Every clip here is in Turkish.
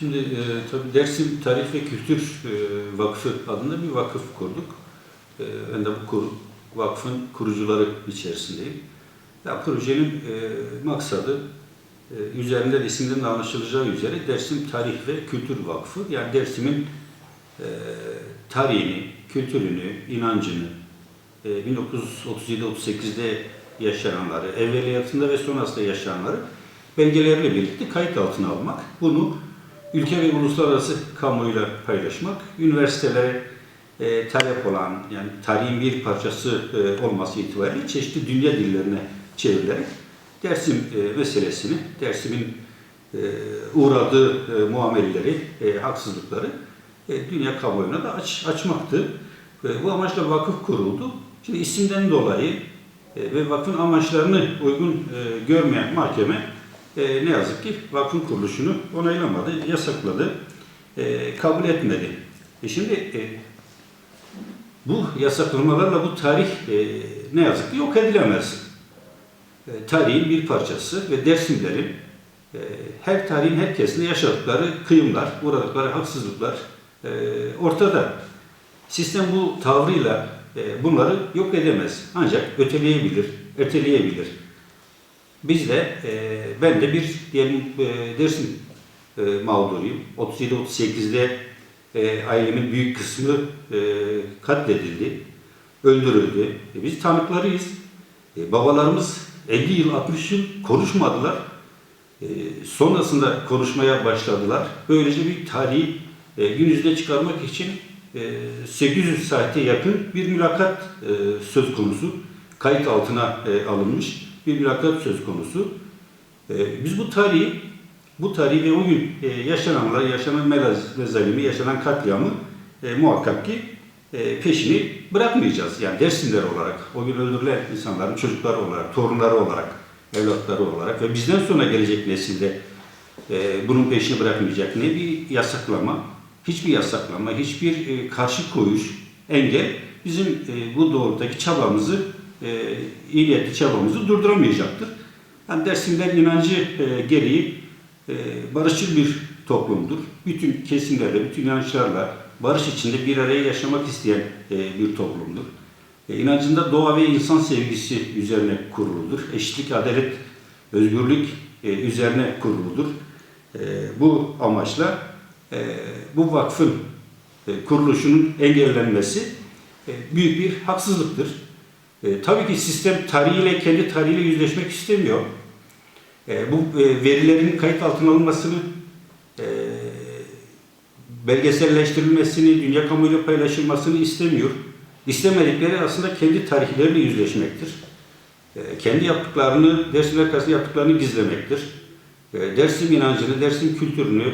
Şimdi e, tabii Dersim Tarih ve Kültür e, Vakfı adında bir vakıf kurduk. E, ben de bu kur, vakfın kurucuları içerisindeyim. Ya, projenin e, maksadı e, üzerinde de isimden de anlaşılacağı üzere Dersim Tarih ve Kültür Vakfı. Yani Dersim'in e, tarihini, kültürünü, inancını, e, 1937-38'de yaşananları, evveliyatında ve sonrasında yaşananları belgelerle birlikte kayıt altına almak, bunu ülke ve uluslararası kamuoyuyla paylaşmak, üniversitelere e, talep olan, yani tarihin bir parçası e, olması itibariyle çeşitli dünya dillerine çevrilerek Dersim e, meselesini, Dersim'in e, uğradığı e, muameleleri, e, haksızlıkları e, dünya kamuoyuna da aç, açmaktı. E, bu amaçla vakıf kuruldu. Şimdi isimden dolayı e, ve vakfın amaçlarını uygun e, görmeyen mahkeme e, ne yazık ki vakfın kuruluşunu onaylamadı, yasakladı, e, kabul etmedi. E şimdi e, bu yasaklamalarla bu tarih e, ne yazık ki yok edilemez. E, tarihin bir parçası ve Dersimlerin e, her tarihin her yaşadıkları kıyımlar, uğradıkları haksızlıklar e, ortada. Sistem bu tavrıyla e, bunları yok edemez. Ancak öteleyebilir, erteleyebilir. Biz de, e, ben de bir diyelim e, Dersim e, mağduruyum. 37-38'de e, ailemin büyük kısmı e, katledildi, öldürüldü. E, biz tanıklarıyız. E, babalarımız 50 yıl, 60 yıl konuşmadılar. E, sonrasında konuşmaya başladılar. Böylece bir tarihi e, gün yüzüne çıkarmak için e, 800 saate yakın bir mülakat e, söz konusu. Kayıt altına e, alınmış bir mülakat söz konusu. E, biz bu tarihi, bu tarihi ve o gün e, yaşananlar, yaşanan melaz, mezalimi, yaşanan katliamı e, muhakkak ki e, peşini bırakmayacağız. Yani Dersimler olarak, o gün öldürülen insanların çocukları olarak, torunları olarak, evlatları olarak ve bizden sonra gelecek nesilde e, bunun peşini bırakmayacak. Ne bir yasaklama, hiçbir yasaklama, hiçbir karşı koyuş, engel bizim bu doğrultudaki çabamızı, e, iyi çabamızı durduramayacaktır. Yani Dersimler inancı e, gereği e, barışçıl bir toplumdur. Bütün kesimlerle, bütün inançlarla barış içinde bir araya yaşamak isteyen e, bir toplumdur. E, inancında doğa ve insan sevgisi üzerine kuruludur. Eşitlik, adalet, özgürlük e, üzerine kuruludur. E, bu amaçla e, bu vakfın e, kuruluşunun engellenmesi e, büyük bir haksızlıktır. E, tabii ki sistem tarihiyle, kendi tarihiyle yüzleşmek istemiyor. E, bu e, verilerin kayıt altına alınmasını, e, belgeselleştirilmesini, dünya kamuoyuyla paylaşılmasını istemiyor. İstemedikleri aslında kendi tarihleriyle yüzleşmektir. E, kendi yaptıklarını, Dersim karşısında yaptıklarını gizlemektir. E, Dersim inancını, Dersim kültürünü,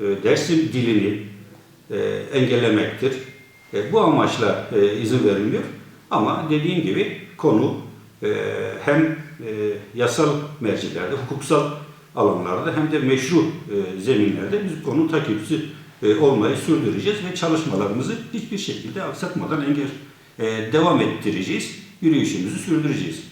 e, Dersim dilini e, engellemektir. E, bu amaçla e, izin verilmiyor. Ama dediğim gibi konu e, hem e, yasal mercilerde, hukuksal alanlarda hem de meşru e, zeminlerde biz konu takipçisi e, olmayı sürdüreceğiz ve çalışmalarımızı hiçbir şekilde aksatmadan engel e, devam ettireceğiz. Yürüyüşümüzü sürdüreceğiz.